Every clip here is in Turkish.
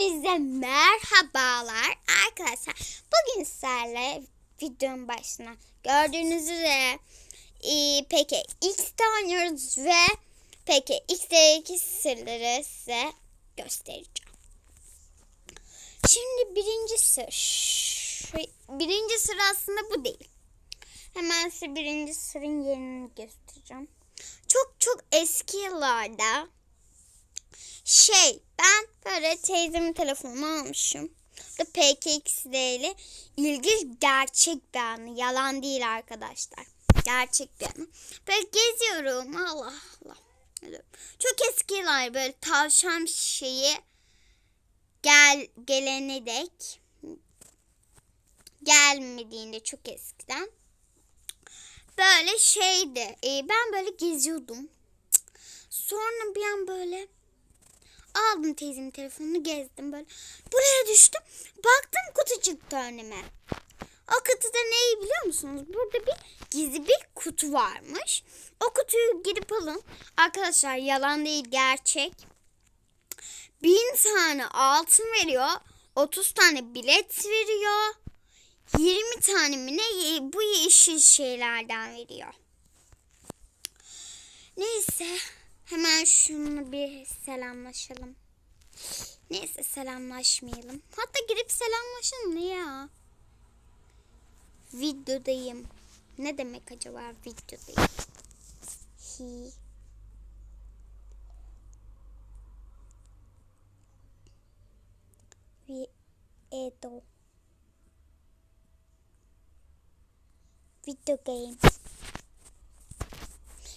Hepinize merhabalar arkadaşlar. Bugün sizlerle videonun başına gördüğünüz üzere e, peki X'te oynuyoruz ve peki X'teki sırları size göstereceğim. Şimdi birinci sır. Birinci sır aslında bu değil. Hemen size birinci sırın yerini göstereceğim. Çok çok eski yıllarda şey ben böyle teyzemin telefonunu almışım. Bu PKXD ile ilgili gerçek bir anı. Yalan değil arkadaşlar. Gerçek bir anı. Böyle geziyorum. Allah Allah. Çok eski yıllar böyle tavşan şeyi gel gelene dek gelmediğinde çok eskiden böyle şeydi. e, ben böyle geziyordum. Sonra bir an böyle aldım teyzemin telefonunu gezdim böyle. Buraya düştüm. Baktım kutu çıktı önüme. O kutuda neyi biliyor musunuz? Burada bir gizli bir kutu varmış. O kutuyu girip alın. Arkadaşlar yalan değil gerçek. Bin tane altın veriyor. 30 tane bilet veriyor. 20 tane mi ne bu yeşil şeylerden veriyor. Neyse hemen şunu bir selamlaşalım. Neyse selamlaşmayalım. Hatta girip selamlaşalım ne ya? Videodayım. Ne demek acaba videodayım? Hi. Vi Edo. Video game.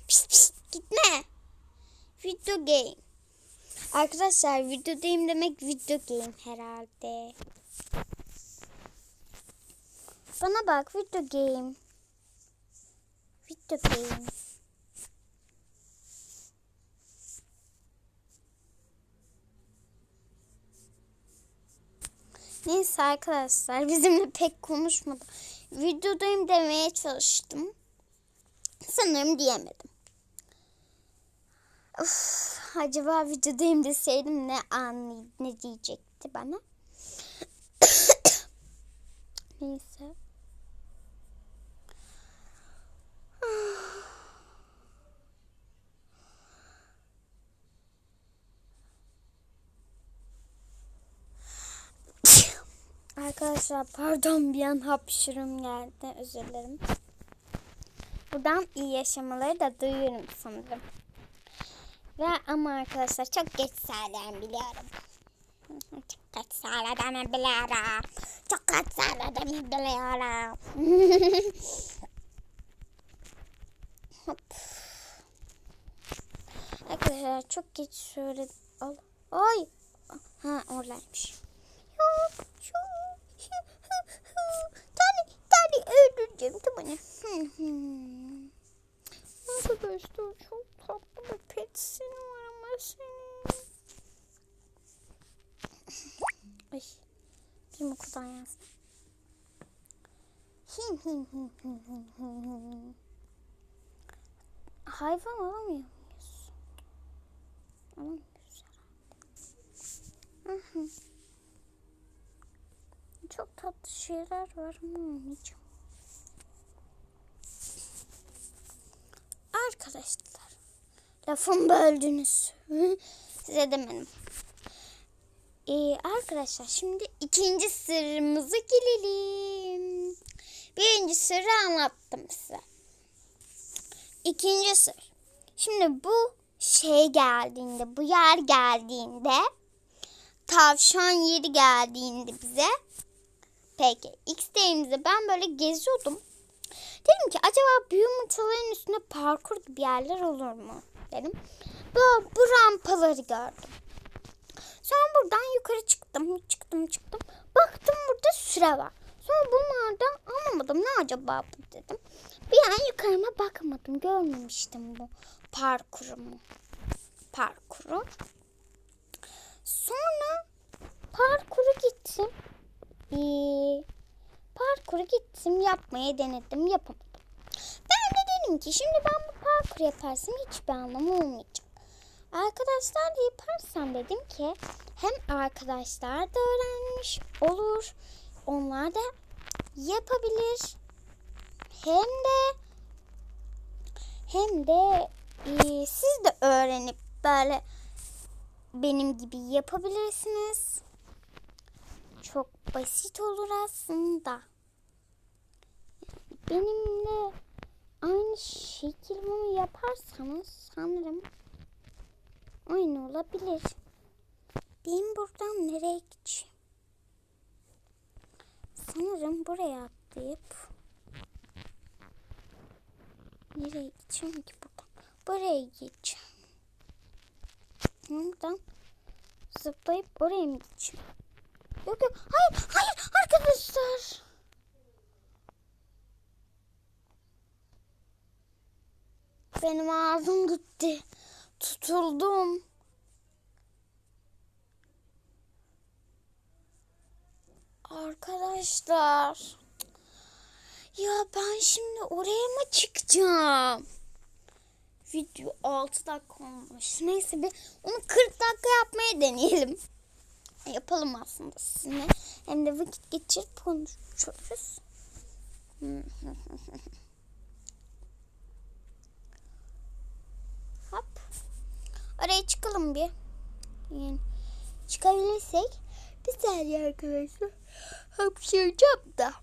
Pişt pişt gitme. Video game. Arkadaşlar videodayım demek video game herhalde. Bana bak video game. Video game. Neyse arkadaşlar bizimle pek konuşmadı. Videodayım demeye çalıştım. Sanırım diyemedim. Of, acaba videodayım deseydim ne an ne diyecekti bana? Neyse. Arkadaşlar pardon bir an hapşırım geldi. Özür dilerim. Buradan iyi yaşamaları da duyuyorum sanırım. Ve ama arkadaşlar çok geç sağlayan biliyorum. Çok geç sağladığımı biliyorum. Çok geç sağladığımı biliyorum. Hop. Arkadaşlar çok geç söyledim. Al. Ay. Ha oradaymış. Yok. Şu. Tane tane öldüreceğim tamam. Arkadaşlar çok tatlı bir petsin var ama senin. Ay. Bizim okuldan yazdım. Him him him him him him him. Hayvan alamıyor muyuz? Alamıyoruz herhalde. Çok tatlı şeyler var ama almayacağım. Arkadaşlar. Lafımı böldünüz. Size demedim. Ee, arkadaşlar şimdi ikinci sırrımıza gelelim. Birinci sırrı anlattım size. İkinci sır. Şimdi bu şey geldiğinde, bu yer geldiğinde, tavşan yeri geldiğinde bize, peki X ben böyle geziyordum. Dedim ki acaba bu yumurtaların üstünde parkur gibi yerler olur mu? Dedim. Bu, bu rampaları gördüm. Sonra buradan yukarı çıktım, çıktım, çıktım. Baktım burada süre var. Sonra bunlardan anlamadım ne acaba bu dedim. Bir an yukarıma bakmadım, görmemiştim bu parkurumu. Parkuru. Sonra parkuru gittim. Ee, parkuru gittim yapmaya denedim yapamadım. Dedim ki şimdi ben bu parkur yaparsam hiçbir anlamı olmayacak. Arkadaşlar da yaparsam dedim ki Hem arkadaşlar da öğrenmiş olur. Onlar da yapabilir. Hem de hem de e, siz de öğrenip böyle benim gibi yapabilirsiniz. Çok basit olur aslında. Benimle aynı şekil bunu yaparsanız sanırım aynı olabilir. Ben buradan nereye gideceğim? Sanırım buraya atlayıp nereye gideceğim ki buradan? Buraya gideceğim. Buradan zıplayıp oraya mı gideceğim? Yok yok hayır hayır arkadaşlar. Benim ağzım gitti. Tutuldum. Arkadaşlar. Ya ben şimdi oraya mı çıkacağım? Video 6 dakika olmuş. Neyse bir onu 40 dakika yapmaya deneyelim. Yapalım aslında sizinle. Hem de vakit geçirip konuşuruz. Hop. Oraya çıkalım bir. Yani çıkabilirsek bir saniye arkadaşlar. Hapşıracağım da.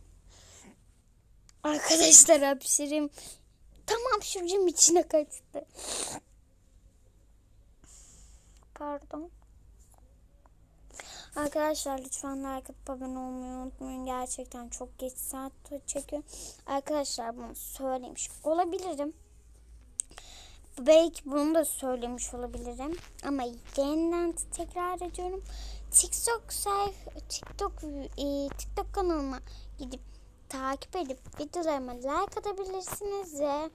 Arkadaşlar hapşırayım. Tamam şuracığım içine kaçtı. Pardon. Arkadaşlar lütfen like atıp abone olmayı unutmayın. Gerçekten çok geç saat çekiyor. Arkadaşlar bunu söylemiş olabilirim. Belki bunu da söylemiş olabilirim. Ama yeniden tekrar ediyorum. TikTok sayf TikTok e, TikTok kanalıma gidip takip edip videolarıma like atabilirsiniz ve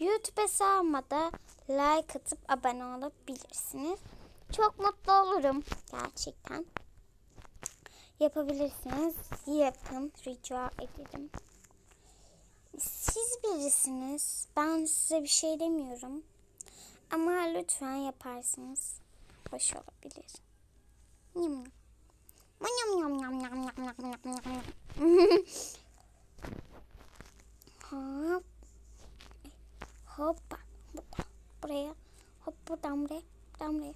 YouTube hesabıma da like atıp abone olabilirsiniz. Çok mutlu olurum gerçekten. Yapabilirsiniz. Yapın. Rica ederim. Siz birisiniz. Ben size bir şey demiyorum. Ama lütfen yaparsınız. Hoş olabilir. Yum. Yum yum yum yum yum yum yum yum. Hop. Hoppa. Buraya. Hop buradan buraya. Buradan buraya.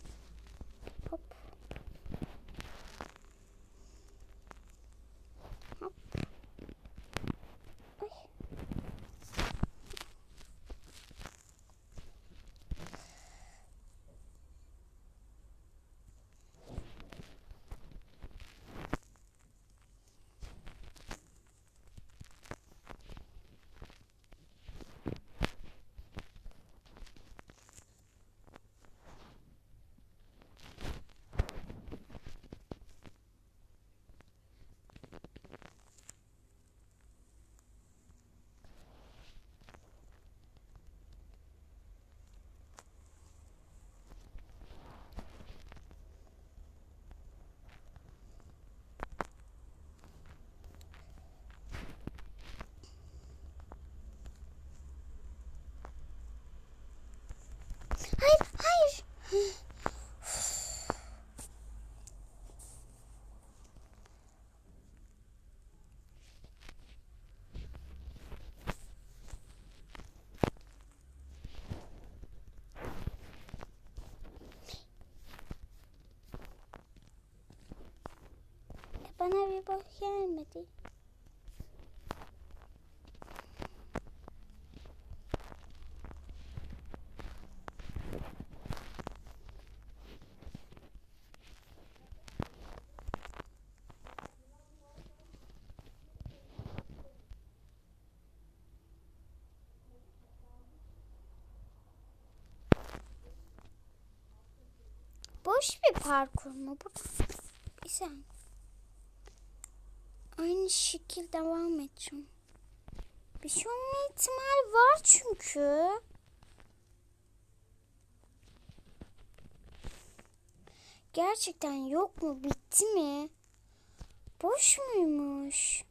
Bana bir bak gelmedi. Boş bir parkur mu bu? Bir saniye. Aynı şekil devam edeceğim. Bir şey olma ihtimali var çünkü. Gerçekten yok mu? Bitti mi? Boş muymuş?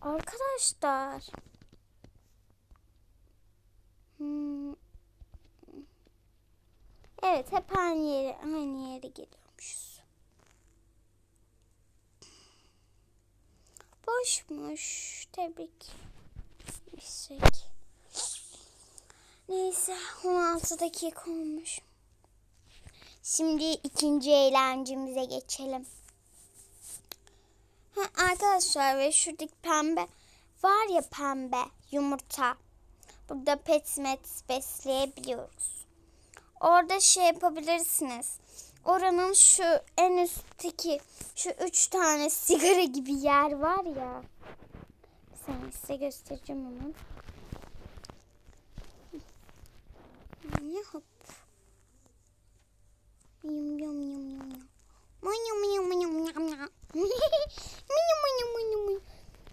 Arkadaşlar. Hmm. Evet hep aynı yere, aynı yere geliyormuşuz. Boşmuş. Tebrik. Misek. Neyse 16 dakika olmuş. Şimdi ikinci eğlencemize geçelim. Ha, arkadaşlar ve şuradaki pembe var ya pembe yumurta. Burada pet met besleyebiliyoruz. Orada şey yapabilirsiniz. Oranın şu en üstteki şu üç tane sigara gibi yer var ya. Bir size göstereceğim hemen. Ne hop. Yum yum yum yum yum. Manyum manyum manyum manyum.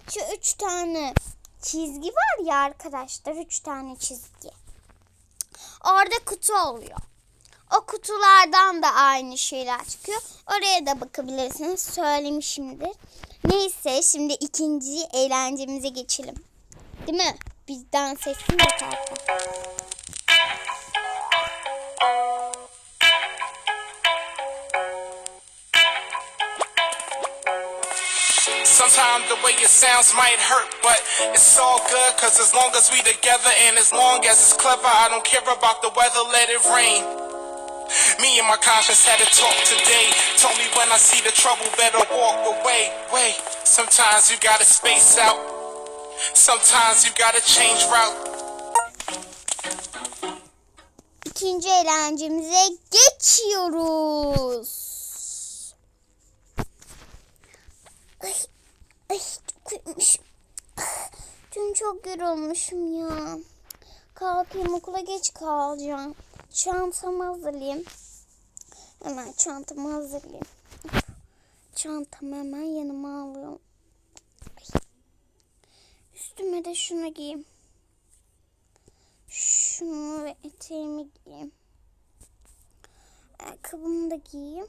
Şu üç tane çizgi var ya arkadaşlar. Üç tane çizgi. Orada kutu oluyor. O kutulardan da aynı şeyler çıkıyor. Oraya da bakabilirsiniz. Söylemişimdir. Neyse şimdi ikinci eğlencemize geçelim. Değil mi? Bizden sesini yeter. Sometimes the way it sounds might hurt, but it's all good, cause as long as we together and as long as it's clever, I don't care about the weather, let it rain. Me and my conscience had a talk today. Told me when I see the trouble, better walk away. Wait, sometimes you gotta space out. Sometimes you gotta change route. İkinci eğlencemize geçiyoruz. Ay, ay çok uyumuşum. Dün çok yorulmuşum ya. Kalkayım okula geç kalacağım. Çantamı hazırlayayım. Hemen çantamı hazırlayayım. Çantamı hemen yanıma alıyorum. Üstüme de şunu giyeyim. Şunu ve eteğimi giyeyim. Ayakkabımı da giyeyim.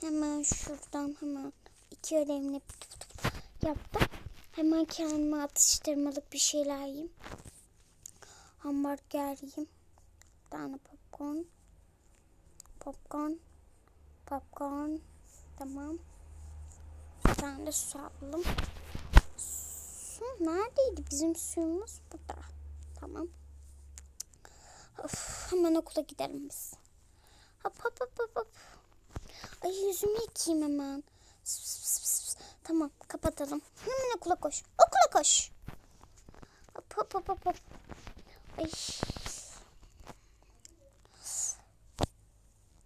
Hemen şuradan hemen iki ödevimle yaptım. Hemen kendime atıştırmalık bir şeyler yiyeyim. Hamburger yiyeyim. Bir tane popcorn. Popcorn. Popcorn. Tamam. Bir tane de su alalım. Su neredeydi? Bizim suyumuz burada. Tamam. Of, hemen okula gidelim biz. Hop hop hop hop hop. Ay yüzümü yıkayayım hemen. Pıs, pıs, pıs, pıs. Tamam kapatalım. Hemen okula koş. Okula koş. Hop hop hop hop. Ay.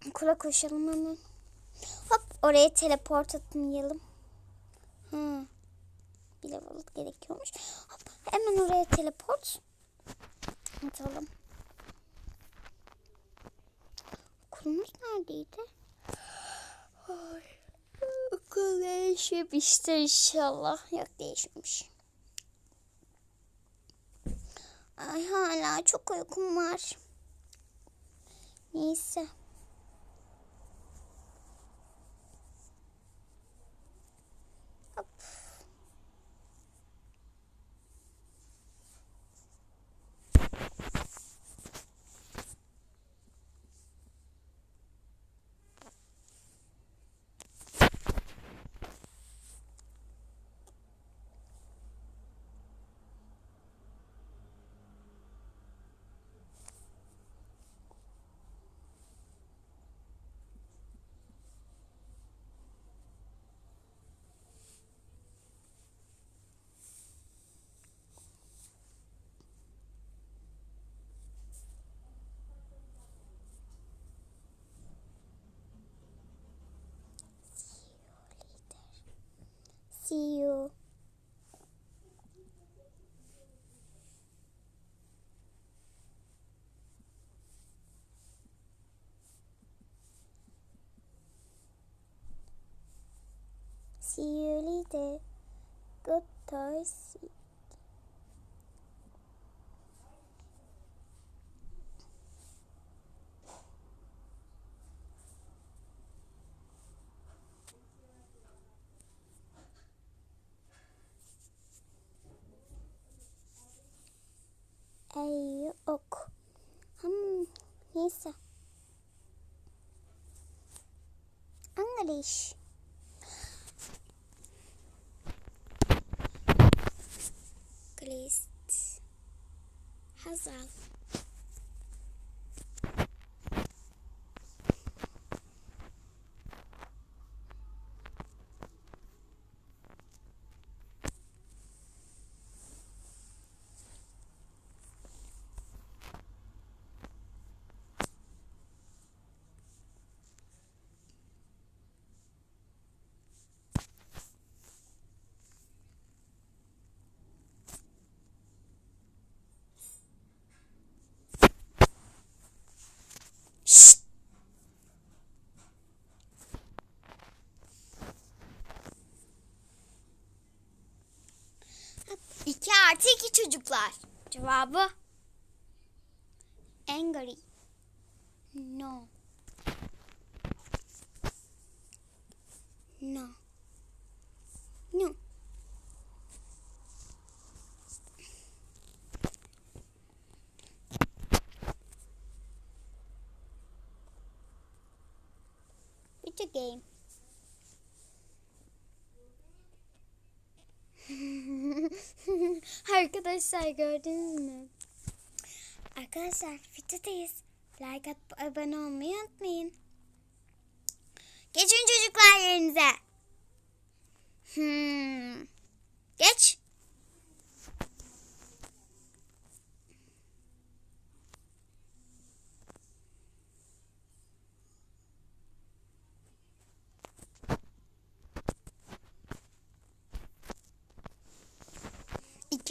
Okula koşalım hemen. Hop oraya teleport atmayalım. Ha. Bir level gerekiyormuş. Hop hemen oraya teleport atalım. Okulumuz neredeydi? Ay, okul değişmiştir inşallah. Yok değişmemiş. Ay hala çok uykum var. Neyse. see you. See you later.、good toys. English. Glist. Hazal. Şşt. İki artı iki çocuklar. Cevabı angry. No. No. No. It's a game. Arkadaşlar gördünüz mü? Arkadaşlar videodayız. Like atıp abone olmayı unutmayın. Geçin çocuklar yerinize. Hmm. Geç.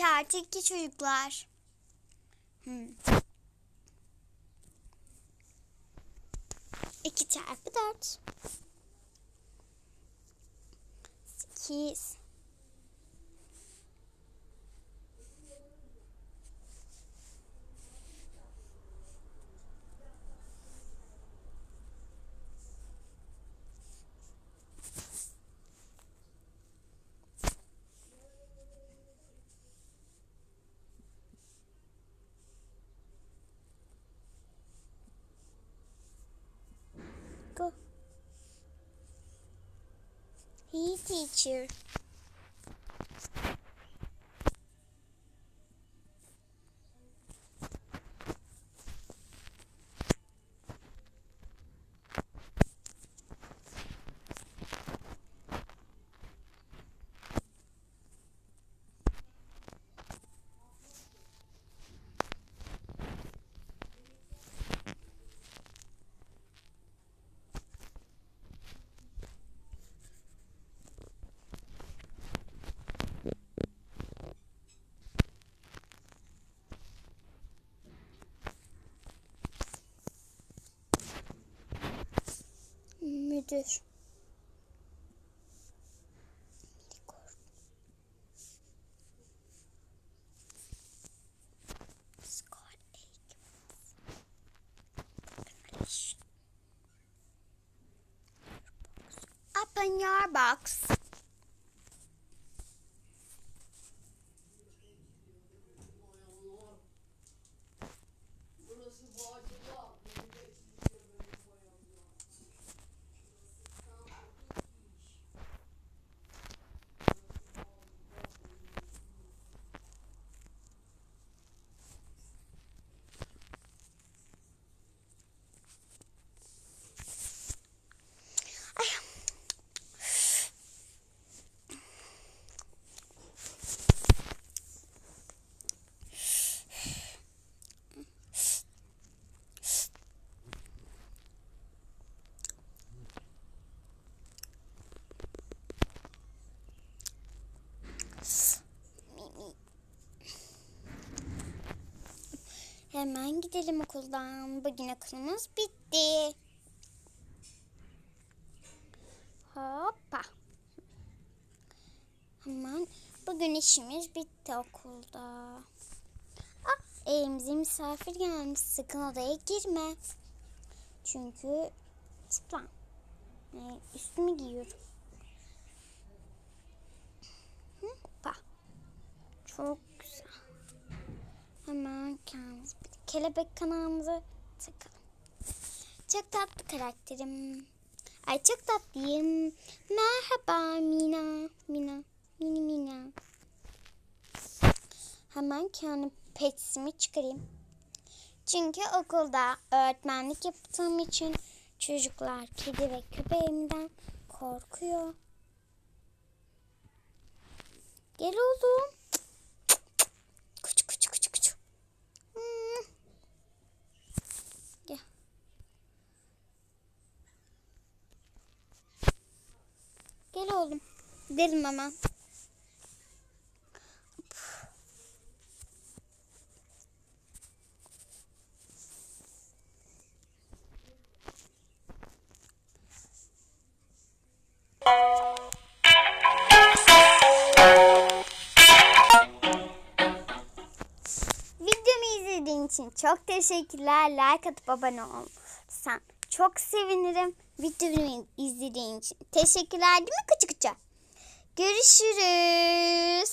artı 2 çocuklar. Hmm. 2 çarpı 4. 8 teacher. English. Open your box. Ay. Hemen gidelim okuldan. Bugün okulumuz bitti. Hoppa. Hemen bugün işimiz bitti okulda. Ah, evimize misafir gelmiş. Sakın odaya girme. Çünkü çıplan. Yani üstümü giyiyorum. Hoppa. Çok güzel. Hemen kendimiz bir de kelebek kanağımızı takalım. çok tatlı karakterim. Ay çok tatlıyım. Merhaba Mina. Mina. Mini Mina. Hemen kendi petsimi çıkarayım. Çünkü okulda öğretmenlik yaptığım için çocuklar kedi ve köpeğimden korkuyor. Gel oğlum. Kuçu kuçu kuçu kuçu. Hmm. Gel. Gel oğlum. Gidelim. Videomu izlediğin için çok teşekkürler. Like atıp abone olursan çok sevinirim. Videomu izlediğin için teşekkürler değil mi küçük küçük? Görüşürüz.